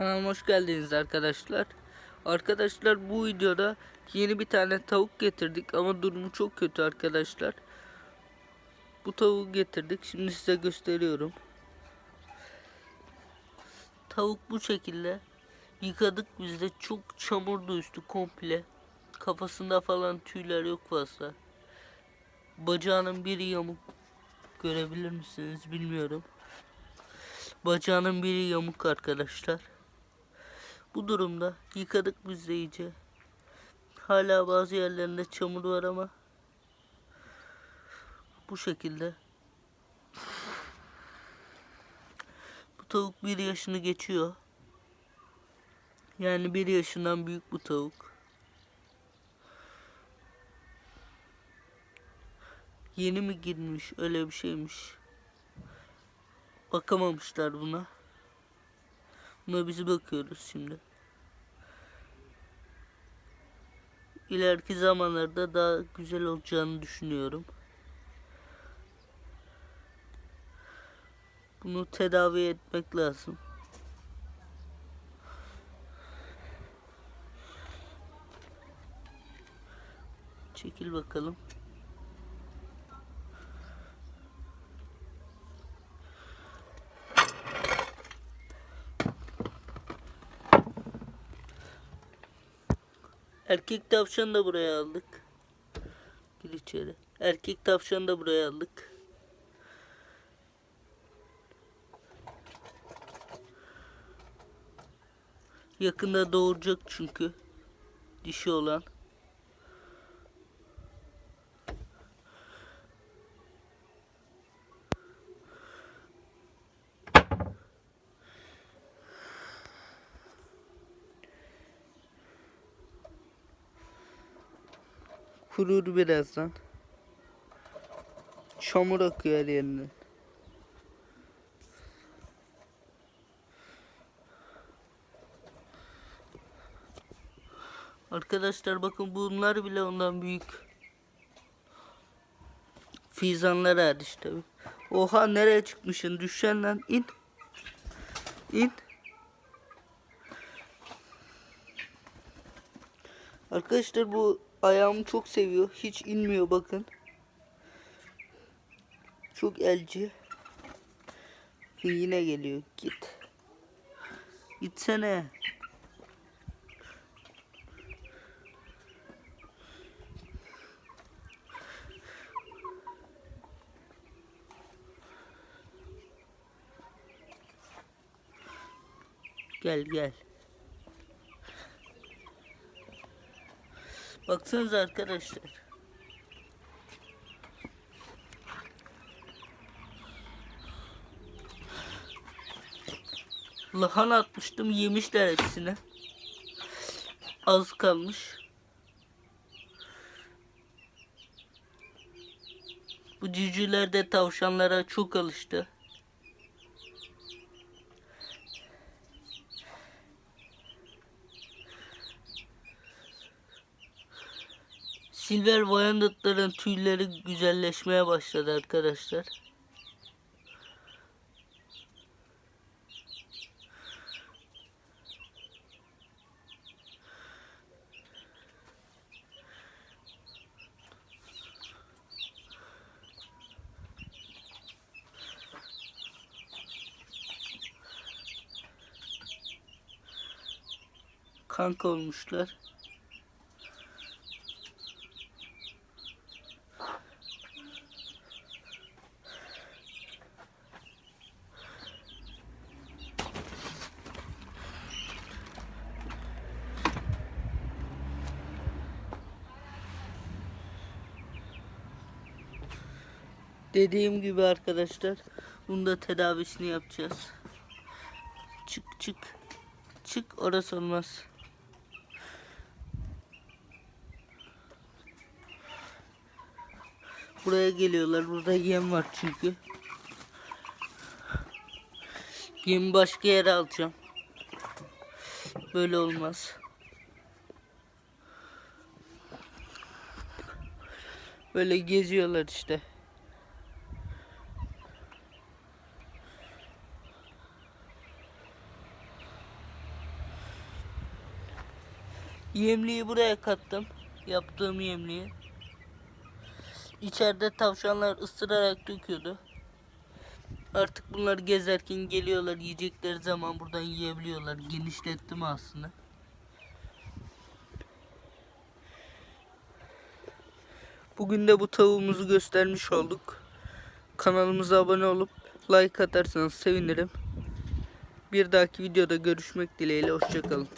Kanalıma hoş geldiniz arkadaşlar. Arkadaşlar bu videoda yeni bir tane tavuk getirdik ama durumu çok kötü arkadaşlar. Bu tavuğu getirdik. Şimdi size gösteriyorum. Tavuk bu şekilde. Yıkadık biz de çok çamurdu üstü komple. Kafasında falan tüyler yok fazla. Bacağının biri yamuk. Görebilir misiniz bilmiyorum. Bacağının biri yamuk arkadaşlar. Bu durumda yıkadık biz de iyice. Hala bazı yerlerinde çamur var ama bu şekilde. Bu tavuk bir yaşını geçiyor. Yani bir yaşından büyük bu tavuk. Yeni mi girmiş öyle bir şeymiş. Bakamamışlar buna. Buna biz bakıyoruz şimdi. İleriki zamanlarda daha güzel olacağını düşünüyorum. Bunu tedavi etmek lazım. Çekil bakalım. Erkek tavşanı da buraya aldık. Gir içeri. Erkek tavşanı da buraya aldık. Yakında doğuracak çünkü. Dişi olan. Kurur birazdan. Çamur akıyor her yerinden. Arkadaşlar bakın bunlar bile ondan büyük. Fizanlar hariç tabi. Oha nereye çıkmışsın? Düşen lan in. İn. Arkadaşlar bu ayağımı çok seviyor. Hiç inmiyor bakın. Çok elci. Yine geliyor. Git. Gitsene. Gel gel. Baksanıza arkadaşlar. Lahana atmıştım yemişler hepsini. Az kalmış. Bu civcivler de tavşanlara çok alıştı. Silver Wyandot'ların tüyleri güzelleşmeye başladı arkadaşlar. Kanka olmuşlar. Dediğim gibi arkadaşlar bunu da tedavisini yapacağız. Çık çık. Çık orası olmaz. Buraya geliyorlar. Burada yem var çünkü. Yemi başka yere alacağım. Böyle olmaz. Böyle geziyorlar işte. Yemliği buraya kattım. Yaptığım yemliği. İçeride tavşanlar ısırarak döküyordu. Artık bunlar gezerken geliyorlar yiyecekleri zaman buradan yiyebiliyorlar. Genişlettim aslında. Bugün de bu tavuğumuzu göstermiş olduk. Kanalımıza abone olup like atarsanız sevinirim. Bir dahaki videoda görüşmek dileğiyle hoşçakalın.